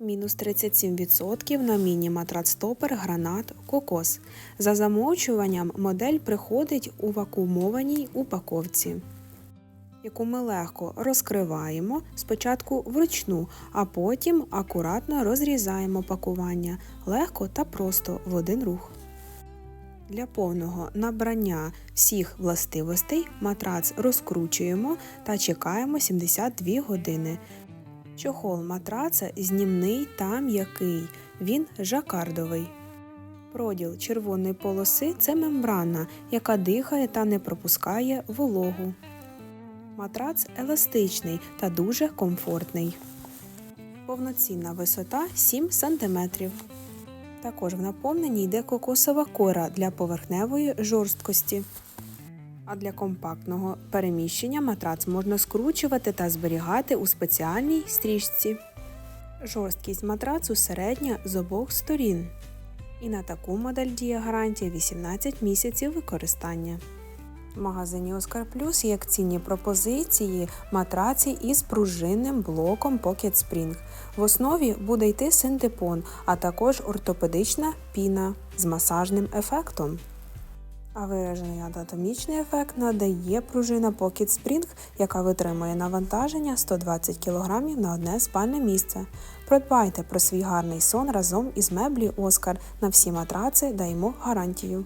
Мінус 37% на міні-матрац топер гранат кокос. За замовчуванням модель приходить у вакуумованій упаковці, яку ми легко розкриваємо спочатку вручну, а потім акуратно розрізаємо пакування легко та просто в один рух. Для повного набрання всіх властивостей матрац розкручуємо та чекаємо 72 години. Чохол матраца знімний та м'який, він жакардовий. Проділ червоної полоси це мембрана, яка дихає та не пропускає вологу. Матрац еластичний та дуже комфортний. Повноцінна висота 7 см. Також в наповненні йде кокосова кора для поверхневої жорсткості. А для компактного переміщення матрац можна скручувати та зберігати у спеціальній стрічці. Жорсткість матрацу середня з обох сторін. І на таку модель діє гарантія 18 місяців використання. В магазині Оскар Плюс є акційні пропозиції матраці із пружинним блоком Pocket Spring. В основі буде йти синтепон, а також ортопедична піна з масажним ефектом. А виражений анатомічний ефект надає пружина Pocket Spring, яка витримує навантаження 120 кг на одне спальне місце. Продбайте про свій гарний сон разом із меблі Оскар. На всі матраци даємо гарантію.